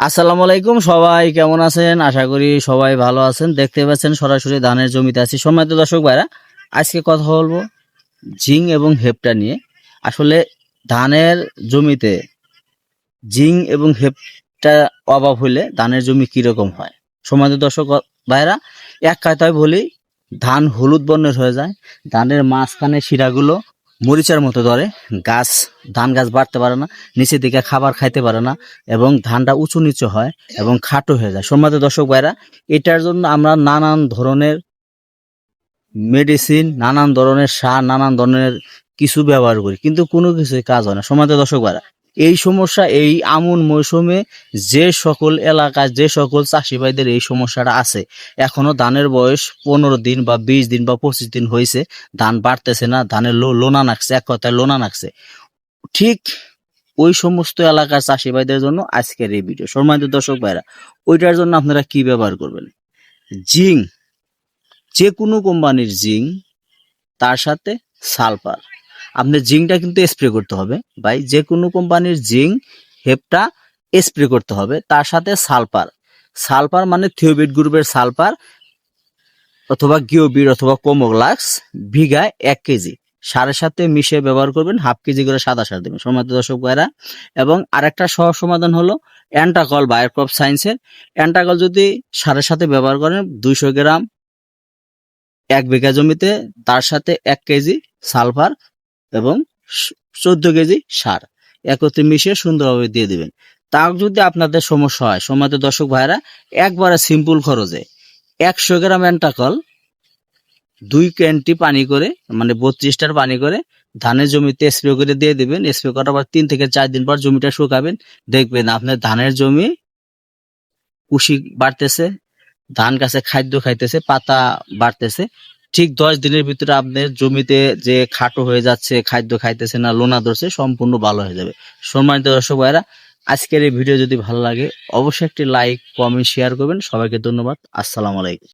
আসসালামু আলাইকুম সবাই, কেমন আছেন? আশা করি সবাই ভালো আছেন। দেখতে পাচ্ছেন সরাসরি ধানের জমিতে আছি। সম্মানিত দর্শক ভাইরা, আজকে কথা বলব জিং এবং হেপটা নিয়ে। আসলে ধানের জমিতে জিং এবং হেপটা অভাব হলে ধানের জমি কীরকম হয়? সম্মানিত দর্শক ভাইরা, এক কথায় বলি, ধান হলুদ বর্ণের হয়ে যায়। ধানের মাঝখানে শিরাগুলো মরিচার মতো ধরে। গাছ, ধান গাছ বাড়তে পারে না, নিচের দিকে খাবার খাইতে পারে না এবং ধানটা উঁচু নিচু হয় এবং খাটো হয়ে যায়। সম্মানিত দর্শক ভাইরা, এটার জন্য আমরা নানান ধরনের মেডিসিন নানান ধরনের সার, নানান ধরনের কিছু ব্যবহার করি, কিন্তু কোনো কিছুই কাজ হয় না। সম্মানিত দর্শক ভাইরা এই সমস্যা, এই আমন মৌসুমে যে সকল এলাকায় যে সকল চাষি ভাইদের এই সমস্যাটা আছে, এখনও ধানের বয়স পনেরো দিন বা বিশ দিন বা পঁচিশ দিন হয়েছে, ধান বাড়তেছে না, ধানের লোনা নাকছে এক কথায় লোনা নাকছে ঠিক ওই সমস্ত এলাকার চাষি ভাইদের জন্য আজকের এই ভিডিও। সম্মানিত দর্শক ভাইরা, ওইটার জন্য আপনারা কি ব্যবহার করবেন? জিং যে কোনো কোম্পানির জিং তার সাথে সালফার। আপনি জিংটা কিন্তু স্প্রে করতে হবে। ভাই যে কোনো কোম্পানির জিং হেপটা স্প্রে করতে হবে। তার সাথে সালফার। সালফার মানে থিওবিট গ্রুপের সালফার অথবা গিওবির অথবা কোমোগ্লাক্স বিঘায় এক কেজি। সারের সাথে মিশিয়ে ব্যবহার করবেন, হাফ কেজি করে সাদা সার দেবেন। সম্মানিত দর্শক ভাইরা, এবং আরেকটা সহজ সমাধান হলো অ্যান্টাকল বায়োক্রপ সায়েন্সের। অ্যান্টাকল যদি সারের সাথে ব্যবহার করেন, দুইশো গ্রাম এক বিঘা জমিতে, তার সাথে এক কেজি সালফার এবং চোদ্দ কেজি সার একত্রে মিশিয়ে সুন্দরভাবে দিয়ে দিবেন। তা যদি আপনাদের সমস্যা হয়, সম্মানিত দর্শক ভাইরা একবারে সিম্পল খরচে একশো গ্রাম অ্যান্টাকল দুই ক্যানটি পানি করে মানে বত্রিশটার পানি করে ধানের জমিতে স্প্রে করে দিয়ে দিবেন। স্প্রে করার পর তিন থেকে চার দিন পর জমিটা শুকাবেন। দেখবেন আপনার ধানের জমি কুশি বাড়তেছে, ধান গাছে খাদ্য খাইতেছে, পাতা বাড়তেছে। ঠিক দশ দিনের ভিতরে আপনার জমিতে যে খাটো হয়ে যাচ্ছে, খাদ্য খাইতেছে না, লোনা ধরছে, সম্পূর্ণ ভালো হয়ে যাবে। সম্মানিত দর্শক ভাইরা আজকের এই ভিডিও যদি ভালো লাগে, অবশ্যই একটি লাইক কমেন্ট শেয়ার করবেন। সবাইকে ধন্যবাদ। আসসালামু আলাইকুম।